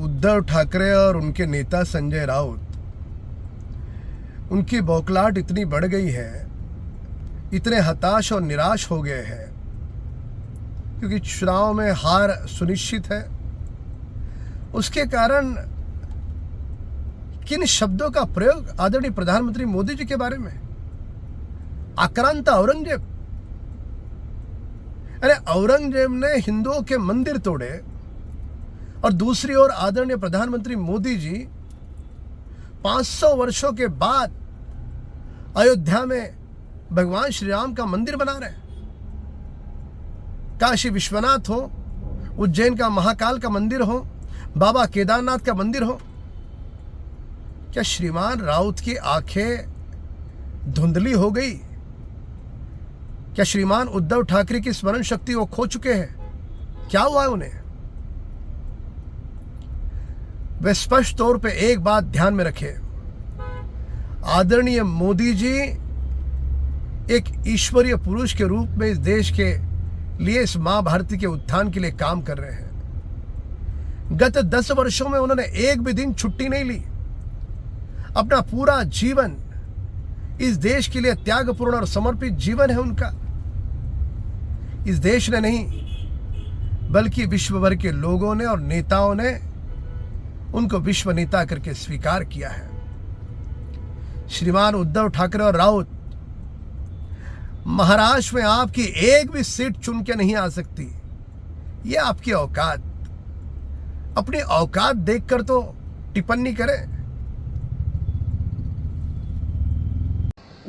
उद्धव ठाकरे और उनके नेता संजय राउत। उनकी बौखलाहट इतनी बढ़ गई है, इतने हताश और निराश हो गए हैं, क्योंकि चुनाव में हार सुनिश्चित है। उसके कारण किन शब्दों का प्रयोग आदरणीय प्रधानमंत्री मोदी जी के बारे में? आक्रांत औरंगज़ेब। अरे, औरंगज़ेब ने हिंदुओं के मंदिर तोड़े और दूसरी ओर आदरणीय प्रधानमंत्री मोदी जी 500 वर्षों के बाद अयोध्या में भगवान श्री राम का मंदिर बना रहे हैं। काशी विश्वनाथ हो, उज्जैन का महाकाल का मंदिर हो, बाबा केदारनाथ का मंदिर हो। क्या श्रीमान राउत की आँखें धुंधली हो गई? क्या श्रीमान उद्धव ठाकरे की स्मरण शक्ति वो खो चुके हैं? क्या हुआ है उन्हें? वे स्पष्ट तौर पे एक बात ध्यान में रखे। आदरणीय मोदी जी एक ईश्वरीय पुरुष के रूप में इस देश के लिए, इस माँ भारती के उत्थान के लिए काम कर रहे हैं। गत दस वर्षों में उन्होंने एक भी दिन छुट्टी नहीं ली। अपना पूरा जीवन इस देश के लिए त्यागपूर्ण और समर्पित जीवन है उनका। इस देश ने नहीं, बल्कि विश्व भर के लोगों ने और नेताओं ने उनको विश्व नेता करके स्वीकार किया है। श्रीमान उद्धव ठाकरे और राउत महाराष्ट्र में आपकी एक भी सीट चुन के नहीं आ सकती। ये आपकी औकात। अपनी औकात देखकर तो टिप्पणी करें।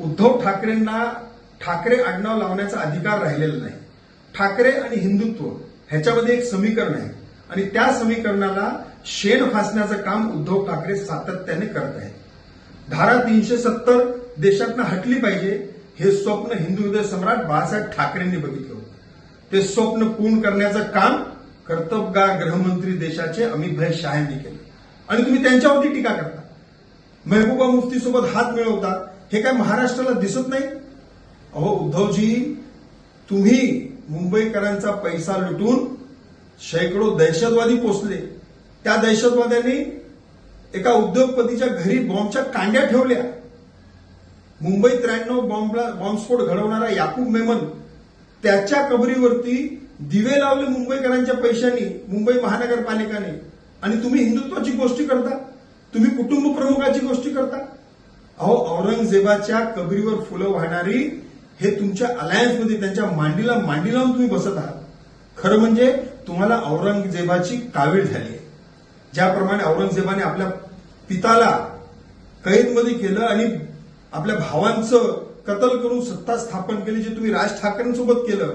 उद्धव ठाकरेंना ठाकरे आडनाव लावण्याचा अधिकार राहिलेला नाही. ठाकरे आणि हिंदुत्व ह्याच्यामध्ये एक समीकरण आहे. आणि त्या समीकरणाला शेड फासण्याचं काम उद्धव ठाकरे सातत्याने करत आहेत. धारा तीनशे सत्तर देशातनं हटली पाहिजे हे स्वप्न हिंदू हृदय सम्राट बाळासाहेब ठाकरेंनी बघितलं होतं. ते स्वप्न पूर्ण करण्याचं काम कर्तबगार गृहमंत्री देशाचे अमित भाई शाह यांनी केलं. आणि तुम्ही त्यांच्यावरती टीका करता. महबूबा मुफ्ती सोबत हात मिळवता हे काय महाराष्ट्राला दिसत नाही? अहो उद्धवजी तुम्ही मुंबईकरांचा पैसा लुटून शेकडो दहशतवादी पोचले त्या दहशतवाद्यांनी एका उद्योगपतीच्या घरी बॉम्बच्या कांड्या ठेवल्या. मुंबई त्र्याण्णव बॉम्बला बॉम्बस्फोट घडवणारा याकूब मेमन त्याच्या कबरीवरती दिवे लावले मुंबईकरांच्या पैशांनी मुंबई महानगरपालिकाने. आणि तुम्ही हिंदुत्वाची गोष्टी करता तुम्ही कुटुंब प्रमुखाची गोष्टी करता. अहो औरंगजेबाच्या कबरीवर फुलं वाहणारी हे तुमच्या अलायन्समध्ये त्यांच्या मांडीला मांडी लावून तुम्ही बसत आहात. खरं म्हणजे तुम्हाला औरंगजेबाची कावीळ झाली आहे. ज्याप्रमाणे औरंगजेबाने आपल्या पिताला कैदमध्ये केलं आणि आपल्या भावांचं कत्ल करून सत्ता स्थापन केली जे तुम्ही राज ठाकरेंसोबत केलं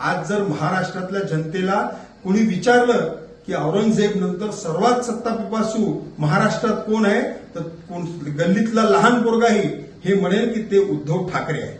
आज जर महाराष्ट्रातल्या जनतेला कोणी विचारलं की औरंगजेब नंतर सर्वात सत्ता पिपासू महाराष्ट्रात कोण आहे तर कोण गल्लीतला लहान पोरगाही हे म्हणेल की ते उद्धव ठाकरे आहे